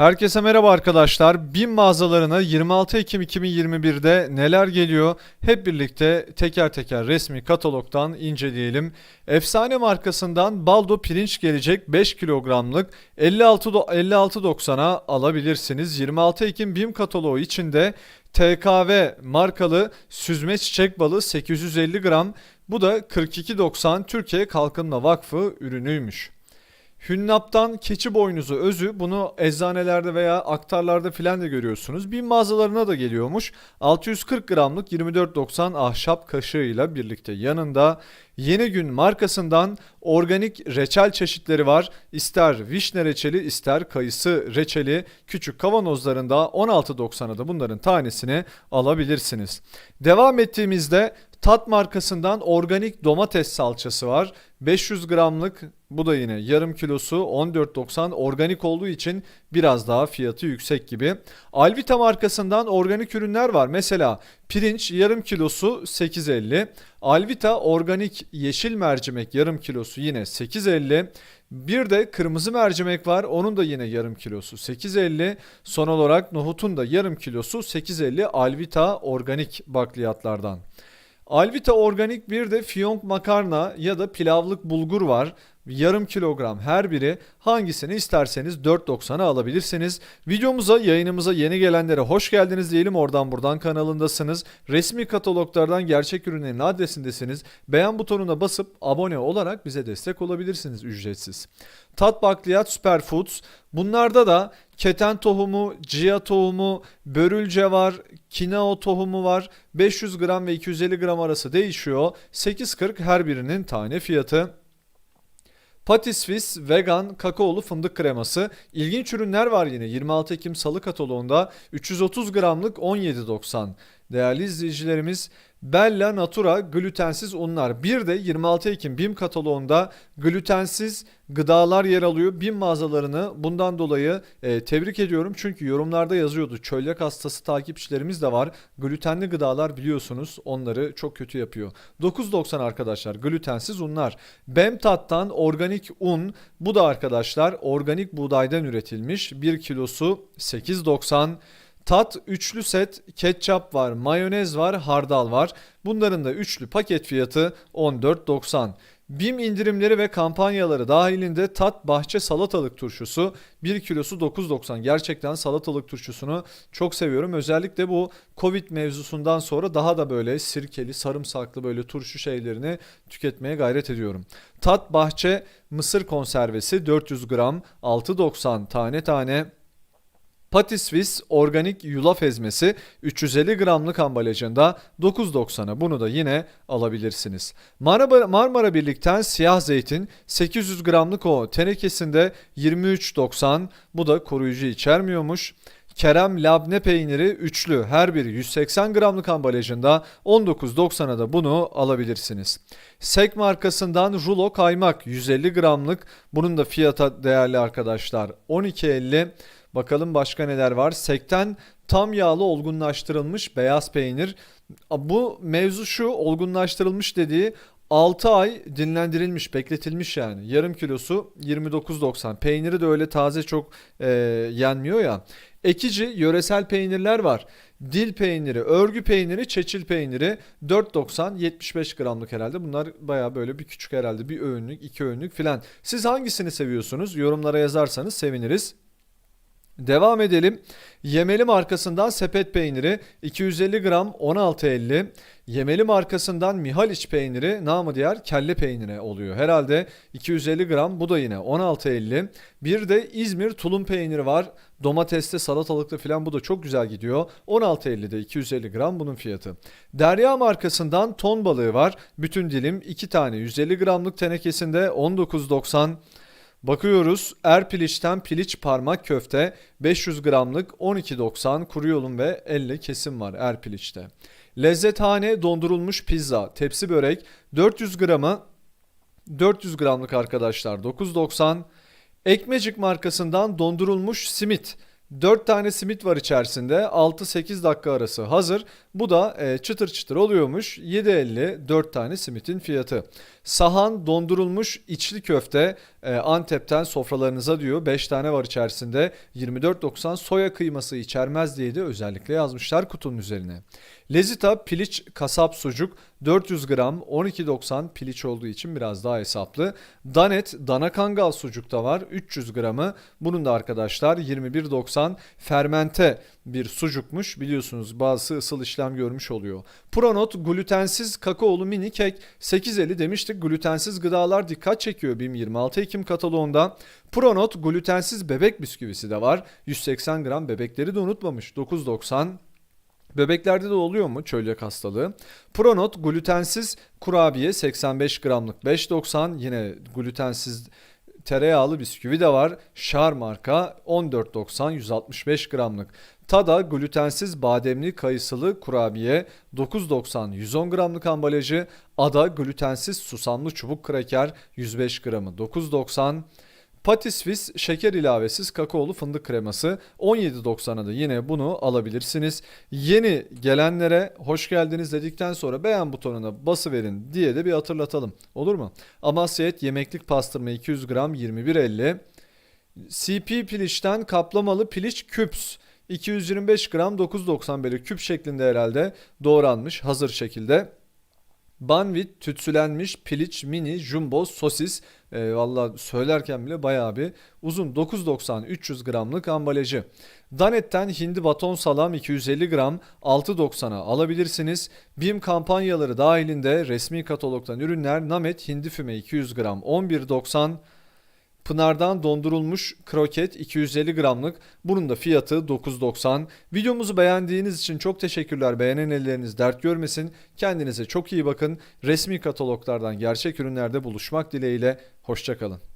Herkese merhaba arkadaşlar. BİM mağazalarına 26 Ekim 2021'de neler geliyor? Hep birlikte teker teker resmi katalogdan inceleyelim. Efsane markasından Baldo pirinç gelecek 5 kilogramlık 56 do- 56.90'a alabilirsiniz. 26 Ekim BİM kataloğu içinde TKV markalı süzme çiçek balı 850 gram. Bu da 42.90 Türkiye Kalkınma Vakfı ürünüymüş. Hünnap'tan keçi boynuzu özü bunu eczanelerde veya aktarlarda filan da görüyorsunuz. Bin mağazalarına da geliyormuş. 640 gramlık 24.90 ahşap kaşığıyla birlikte yanında Yeni Gün markasından organik reçel çeşitleri var. İster vişne reçeli ister kayısı reçeli küçük kavanozlarında 16.90'a da bunların tanesini alabilirsiniz. Devam ettiğimizde Tat markasından organik domates salçası var. 500 gramlık bu da yine yarım kilosu 14.90 organik olduğu için biraz daha fiyatı yüksek gibi. Alvita markasından organik ürünler var. Mesela pirinç yarım kilosu 8.50. Alvita organik yeşil mercimek yarım kilosu yine 8.50. Bir de kırmızı mercimek var. Onun da yine yarım kilosu 8.50. Son olarak nohutun da yarım kilosu 8.50 Alvita organik bakliyatlardan. Alvita organik bir de fiyonk makarna ya da pilavlık bulgur var. Yarım kilogram her biri hangisini isterseniz 4.90'a alabilirsiniz. Videomuza yayınımıza yeni gelenlere hoş geldiniz diyelim oradan buradan kanalındasınız. Resmi kataloglardan gerçek ürünlerin adresindesiniz. Beğen butonuna basıp abone olarak bize destek olabilirsiniz ücretsiz. Tat Bakliyat Superfoods. Bunlarda da keten tohumu, chia tohumu, börülce var, kinao tohumu var. 500 gram ve 250 gram arası değişiyor. 8.40 her birinin tane fiyatı. Patisvis vegan kakaolu fındık kreması. İlginç ürünler var yine 26 Ekim Salı kataloğunda 330 gramlık 17.90. Değerli izleyicilerimiz Bella Natura glutensiz unlar. Bir de 26 Ekim BİM kataloğunda glutensiz gıdalar yer alıyor. BİM mağazalarını bundan dolayı e, tebrik ediyorum. Çünkü yorumlarda yazıyordu. Çölyak hastası takipçilerimiz de var. Glutenli gıdalar biliyorsunuz onları çok kötü yapıyor. 9.90 arkadaşlar glutensiz unlar. Bemtat'tan organik un. Bu da arkadaşlar organik buğdaydan üretilmiş. 1 kilosu 8.90. Tat üçlü set ketçap var, mayonez var, hardal var. Bunların da üçlü paket fiyatı 14.90. BİM indirimleri ve kampanyaları dahilinde Tat Bahçe Salatalık Turşusu 1 kilosu 9.90. Gerçekten salatalık turşusunu çok seviyorum. Özellikle bu Covid mevzusundan sonra daha da böyle sirkeli, sarımsaklı böyle turşu şeylerini tüketmeye gayret ediyorum. Tat Bahçe Mısır konservesi 400 gram 6.90 tane tane. Patisvis organik yulaf ezmesi 350 gramlık ambalajında 9.90'a bunu da yine alabilirsiniz. Marmara, Marmara Birlik'ten siyah zeytin 800 gramlık o tenekesinde 23.90 bu da koruyucu içermiyormuş. Kerem labne peyniri üçlü her biri 180 gramlık ambalajında 19.90'a da bunu alabilirsiniz. Sek markasından rulo kaymak 150 gramlık bunun da fiyata değerli arkadaşlar 12.50 Bakalım başka neler var. Sekten tam yağlı olgunlaştırılmış beyaz peynir. Bu mevzu şu olgunlaştırılmış dediği 6 ay dinlendirilmiş, bekletilmiş yani. Yarım kilosu 29.90. Peyniri de öyle taze çok e, yenmiyor ya. Ekici yöresel peynirler var. Dil peyniri, örgü peyniri, çeçil peyniri 4.90 75 gramlık herhalde. Bunlar baya böyle bir küçük herhalde bir öğünlük, iki öğünlük filan. Siz hangisini seviyorsunuz? Yorumlara yazarsanız seviniriz. Devam edelim. Yemeli markasından sepet peyniri 250 gram 16.50. Yemeli markasından Mihaliç peyniri namı diğer kelle peyniri oluyor. Herhalde 250 gram bu da yine 16.50. Bir de İzmir tulum peyniri var. Domatesli salatalıklı falan bu da çok güzel gidiyor. 16.50'de 250 gram bunun fiyatı. Derya markasından ton balığı var. Bütün dilim 2 tane 150 gramlık tenekesinde 19.90. Bakıyoruz Erpiliç'ten piliç parmak köfte 500 gramlık 12.90 kuru yolun ve elle kesim var Erpiliç'te. Lezzethane dondurulmuş pizza tepsi börek 400 gramı 400 gramlık arkadaşlar 9.90 Ekmecik markasından dondurulmuş simit 4 tane simit var içerisinde 6-8 dakika arası hazır. Bu da e, çıtır çıtır oluyormuş. 7.50 4 tane simitin fiyatı. Sahan dondurulmuş içli köfte Antep'ten sofralarınıza diyor 5 tane var içerisinde 24.90 soya kıyması içermez diye de özellikle yazmışlar kutunun üzerine. Lezita piliç kasap sucuk 400 gram 12.90 piliç olduğu için biraz daha hesaplı. Danet dana kangal sucuk da var 300 gramı. Bunun da arkadaşlar 21.90 fermente bir sucukmuş. Biliyorsunuz bazısı ısıl işlem görmüş oluyor. Pronot glutensiz kakaolu mini kek 8.50 demiştik. Glutensiz gıdalar dikkat çekiyor BİM 26 Ekim kataloğunda. Pronot glutensiz bebek bisküvisi de var. 180 gram bebekleri de unutmamış. 9.90 Bebeklerde de oluyor mu çölyak hastalığı? Pronot glutensiz kurabiye 85 gramlık 5.90 yine glutensiz tereyağlı bisküvi de var. Şar marka 14.90 165 gramlık. Tada glutensiz bademli kayısılı kurabiye 9.90 110 gramlık ambalajı. Ada glutensiz susamlı çubuk kraker 105 gramı 9.90 Patisvis şeker ilavesiz kakaolu fındık kreması 17.90'a da yine bunu alabilirsiniz. Yeni gelenlere hoş geldiniz dedikten sonra beğen butonuna basıverin diye de bir hatırlatalım. Olur mu? Amasya et yemeklik pastırma 200 gram 21.50. CP piliçten kaplamalı piliç küps 225 gram 9.90 böyle küp şeklinde herhalde doğranmış hazır şekilde. Banvit tütsülenmiş piliç mini jumbo sosis e, valla söylerken bile bayağı bir uzun 9.90 300 gramlık ambalajı. Danet'ten hindi baton salam 250 gram 6.90'a alabilirsiniz. BİM kampanyaları dahilinde resmi katalogdan ürünler Namet hindi füme 200 gram 11.90 Pınar'dan dondurulmuş kroket 250 gramlık. Bunun da fiyatı 9.90. Videomuzu beğendiğiniz için çok teşekkürler. Beğenen elleriniz dert görmesin. Kendinize çok iyi bakın. Resmi kataloglardan gerçek ürünlerde buluşmak dileğiyle. Hoşçakalın.